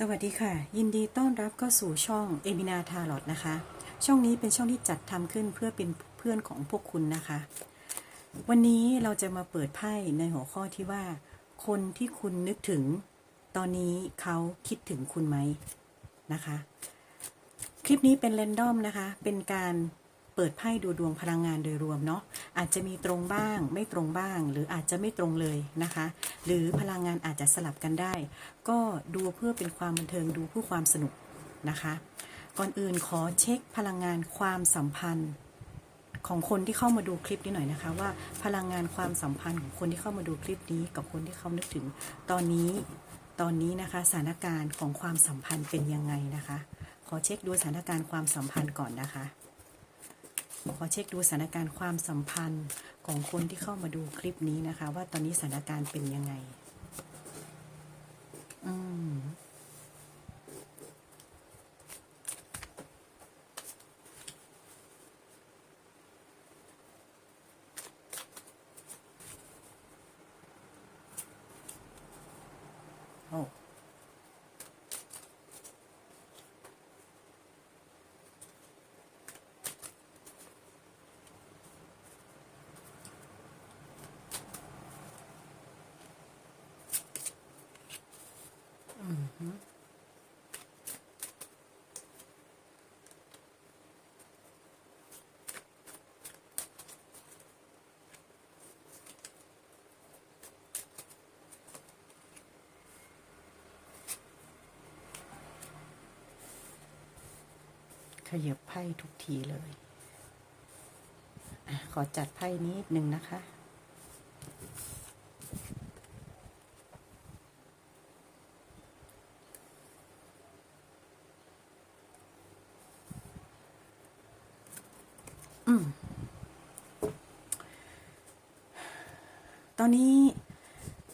สวัสดีค่ะ ยินดีต้อนรับเข้าสู่ช่องเอมินาทาร์ลอตนะคะ ช่องนี้เป็นช่องที่จัดทำขึ้นเพื่อเป็นเพื่อนของพวกคุณนะคะ วันนี้เราจะมาเปิดไพ่ในหัวข้อที่ว่า คนที่คุณนึกถึง ตอนนี้เขาคิดถึงคุณไหมนะคะ คลิปนี้เป็นเรนดอมนะคะ เป็นการ เปิดไพ่ดูดวงพลังงานโดยรวมเนาะอาจจะมีตรงบ้างไม่ตรงบ้าง หรืออาจจะไม่ตรงเลยนะคะ หรือพลังงานอาจจะสลับกันได้ ก็ดูเพื่อเป็นความบันเทิงดูเพื่อความสนุกนะคะ ก่อนอื่นขอเช็คพลังงานความสัมพันธ์ของคนที่เข้ามาดูคลิปนี้หน่อยนะคะ ว่าพลังงานความสัมพันธ์ของคนที่เข้ามาดูคลิปนี้กับคนที่เขานึกถึง ตอนนี้ตอนนี้นะคะสถานการณ์ของความสัมพันธ์เป็นยังไงนะคะ ขอเช็คดูสถานการณ์ความสัมพันธ์ก่อนนะคะ ขอเช็คดูสถานการณ์ความสัมพันธ์ของคนที่เข้ามาดูคลิปนี้นะคะ ว่าตอนนี้สถานการณ์เป็นยังไง อืม โอ้ ขยับไพ่ทุกทีเลยอขอจัดไพ่นิดนึงนะคะอืมตอนนี้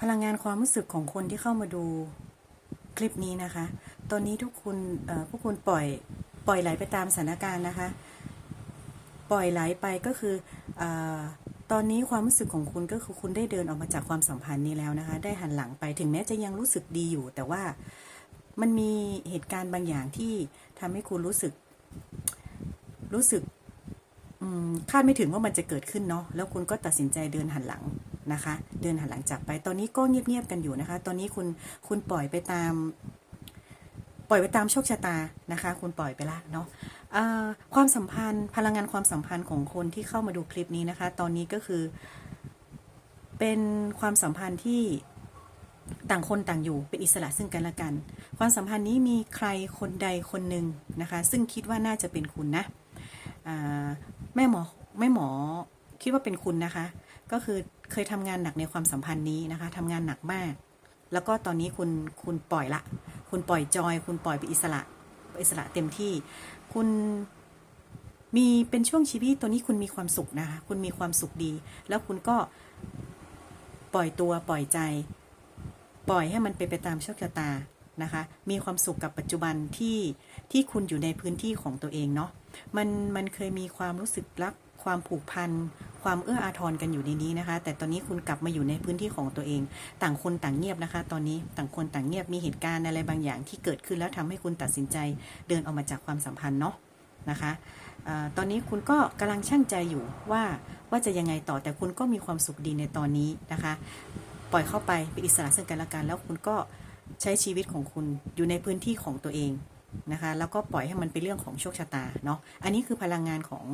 พลังงานความรู้สึกของคนที่เข้ามาดูคลิปนี้นะคะ ตอนนี้ทุกคุณพวกคุณปล่อย ปล่อยไหลไปตามสถานการณ์นะคะ ปล่อยไหลไปก็คืออตอนนี้ความรู้สึกของคุณก็คือคุณได้เดินออกมาจากความสัมพันธ์นี้แล้วนะคะ ได้หันหลังไปถึงแม้จะยังรู้สึกดีอยู่ แต่ว่ามันมีเหตุการณ์บางอย่างที่ทำให้คุณรู้สึก รู้สึกคาดไม่ถึงว่ามันจะเกิดขึ้นเนาะแล้วคุณก็ตัดสินใจเดินหันหลังนะคะ เดินหันหลังจากไป ตอนนี้ก็เงียบๆกันอยู่นะคะ ตอนนี้คุณคุณปล่อยไปตาม ปล่อยไปตามโชคชะตานะคะ คุณปล่อยไปละเนาะความสัมพันธ์พลังงานความสัมพันธ์ของคนที่เข้ามาดูคลิปนี้นะคะ ตอนนี้ก็คือ เป็นความสัมพันธ์ที่ต่างคนต่างอยู่เป็นอิสระซึ่งกันและกัน ความสัมพันธ์นี้มีใครคนใดคนหนึ่งนะคะ ซึ่งคิดว่าน่าจะเป็นคุณนะแม่หมอแม่หมอคิดว่าเป็นคุณนะคะ ก็คือเคยทำงานหนักในความสัมพันธ์นี้นะคะทำงานหนักมาก แล้วก็ตอนนี้คุณคุณปล่อยละ คุณปล่อยจอย คุณปล่อยไปอิสระอิสระเต็มที่ คุณมีเป็นช่วงชีวิตตัวนี้คุณมีความสุขนะคะ คุณมีความสุขดี แล้วคุณก็ปล่อยตัวปล่อยใจ ปล่อยให้มันเป็นไปตามโชคชะตานะคะ มีความสุขกับปัจจุบันที่ที่คุณอยู่ในพื้นที่ของตัวเองเนาะ มันมันเคยมีความรู้สึกรักความผูกพัน ความเอื้ออาทรกันอยู่ในนี้นะคะ แต่ตอนนี้คุณกลับมาอยู่ในพื้นที่ของตัวเอง ต่างคนต่างเงียบนะคะ ตอนนี้ต่างคนต่างเงียบมีเหตุการณ์อะไรบางอย่างที่เกิดขึ้นแล้วทำให้คุณตัดสินใจเดินออกมาจากความสัมพันธ์เนาะนะคะตอนนี้คุณก็กำลังช่างใจอยู่ว่าว่าจะยังไงต่อแต่คุณก็มีความสุขดีในตอนนี้นะคะ ปล่อยเข้าไปเป็นอิสระซึ่งกันและกันแล้วคุณก็ใช้ชีวิตของคุณอยู่ในพื้นที่ของตัวเอง นะคะแล้วก็ปล่อยให้มันเป็นเรื่องของโชคชะตาเนาะอันนี้คือพลังงานของ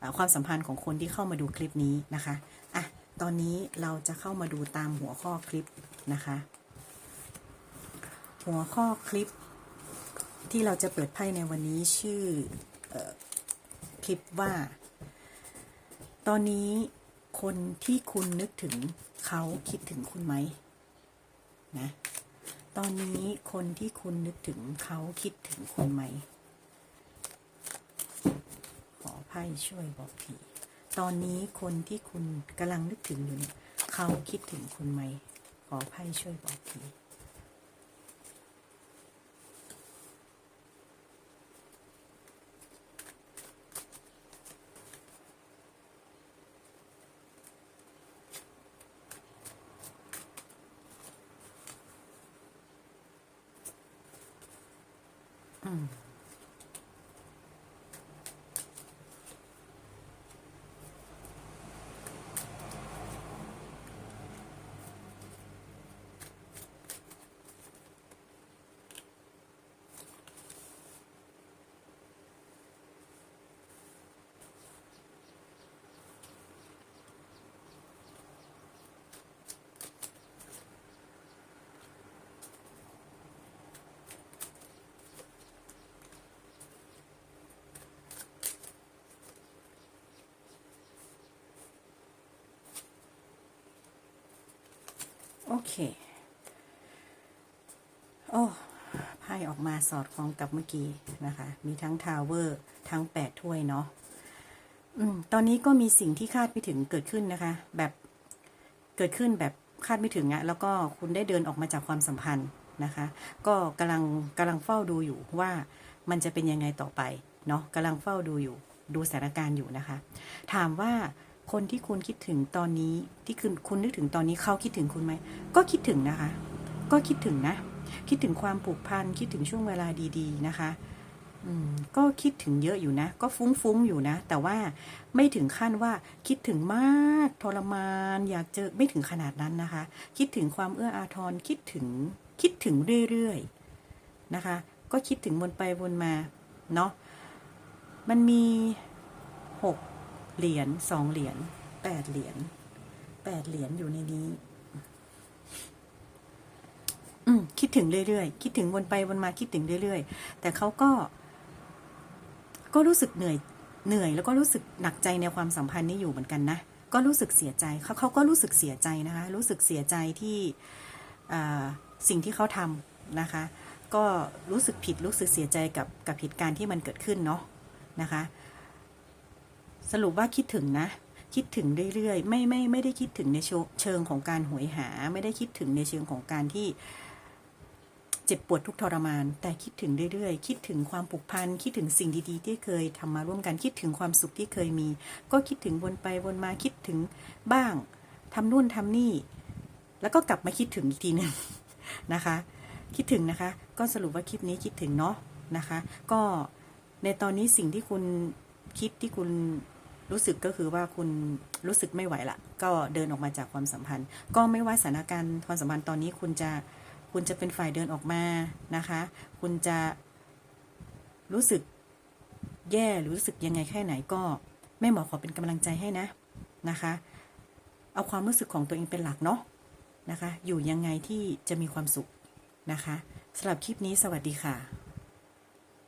อความสัมพันธ์ของคนที่เข้ามาดูคลิปนี้นะคะอะตอนนี้เราจะเข้ามาดูตามหัวข้อคลิปนะคะ หัวข้อคลิปที่เราจะเปิดไพ่ในวันนี้ชื่ออคลิปว่า ตอนนี้คนที่คุณนึกถึงเขาคิดถึงคุณไหมนะ ตอนนี้คนที่คุณนึกถึงเขาคิดถึงคุณไหม ขอไพ่ช่วยบอกผีตอนนี้คนที่คุณกำลังนึกถึงอยู่เนี่ยเขาคิดถึงคุณไหม ขอไพ่ช่วยบอกผี อื เค โอ้ไพ่ออกมาสอดคล้องกับเมื่อกี้นะคะ มีทั้งทาวเวอร์ ทั้งแปดถ้วยเนาะอืมตอนนี้ก็มีสิ่งที่คาดไม่ถึงเกิดขึ้นนะคะ แบบเกิดขึ้นแบบคาดไม่ถึงอะแล้วก็คุณได้เดินออกมาจากความสัมพันธ์นะคะ ก็กำลังกำลังเฝ้าดูอยู่ว่ามันจะเป็นยังไงต่อไปเนาะกำลังเฝ้าดูอยู่ ดูสถานการณ์อยู่นะคะ ถามว่า คนที่คุณคิดถึงตอนนี้ที่คุณคุณนึกถึงตอนนี้เขาคิดถึงคุณไหม ก็คิดถึงนะคะ ก็คิดถึงนะ คิดถึงความผูกพันคิดถึงช่วงเวลาดีๆนะคะอืมก็คิดถึงเยอะอยู่นะ ก็ฟุ้งๆอยู่นะ แต่ว่าไม่ถึงขั้นว่าคิดถึงมากทรมานอยากเจอไม่ถึงขนาดนั้นนะคะ คิดถึงความเอื้ออาทรคิดถึงคิดถึงเรื่อยๆนะคะ ก็คิดถึงวนไปวนมาเนาะมันมีหก เหรียญสองเหรียญแปดเหรียญแปดเหรียญอยู่ในนี้ อืมคิดถึงเรื่อยๆ คิดถึงวนไปวนมาคิดถึงเรื่อยๆ แต่เขาก็ ก็รู้สึกเหนื่อย เหนื่อย แล้วก็รู้สึกหนักใจในความสัมพันธ์นี้อยู่เหมือนกันนะ ก็รู้สึกเสียใจเขาเขาก็รู้สึกเสียใจนะคะ รู้สึกเสียใจที่สิ่งที่เขาทำนะคะ ก็รู้สึกผิดรู้สึกเสียใจกับกับเหตุการณ์ที่มันเกิดขึ้นเนาะนะคะ สรุปว่าคิดถึงนะ คิดถึงเรื่อยๆ ไม่ไม่ไม่ได้คิดถึงในเชิงเชิงของการหวยหา ไม่ได้คิดถึงในเชิงของการที่เจ็บปวดทุกทรมาน แต่คิดถึงเรื่อยๆ คิดถึงความผูกพัน คิดถึงสิ่งดีๆ ที่เคยทำมาร่วมกัน คิดถึงความสุขที่เคยมี ก็คิดถึงวนไปวนมา คิดถึงบ้างทำนู่นทำนี่ แล้วก็กลับมาคิดถึงอีกทีหนึ่งนะคะ คิดถึงนะคะ ก็สรุปว่าคลิปนี้คิดถึงเนาะนะคะ ก็ในตอนนี้สิ่งที่คุณคิดที่คุณ รู้สึกก็คือว่าคุณรู้สึกไม่ไหวละ ก็เดินออกมาจากความสัมพันธ์ ก็ไม่ว่าสถานการณ์ความสัมพันธ์ตอนนี้คุณจะคุณจะเป็นฝ่ายเดินออกมานะคะ คุณจะรู้สึกแย่หรือรู้สึกยังไงแค่ไหนก็แม่หมอขอเป็นกำลังใจให้นะนะคะ เอาความรู้สึกของตัวเองเป็นหลักเนาะนะคะ อยู่ยังไงที่จะมีความสุขนะคะสำหรับคลิปนี้สวัสดีค่ะ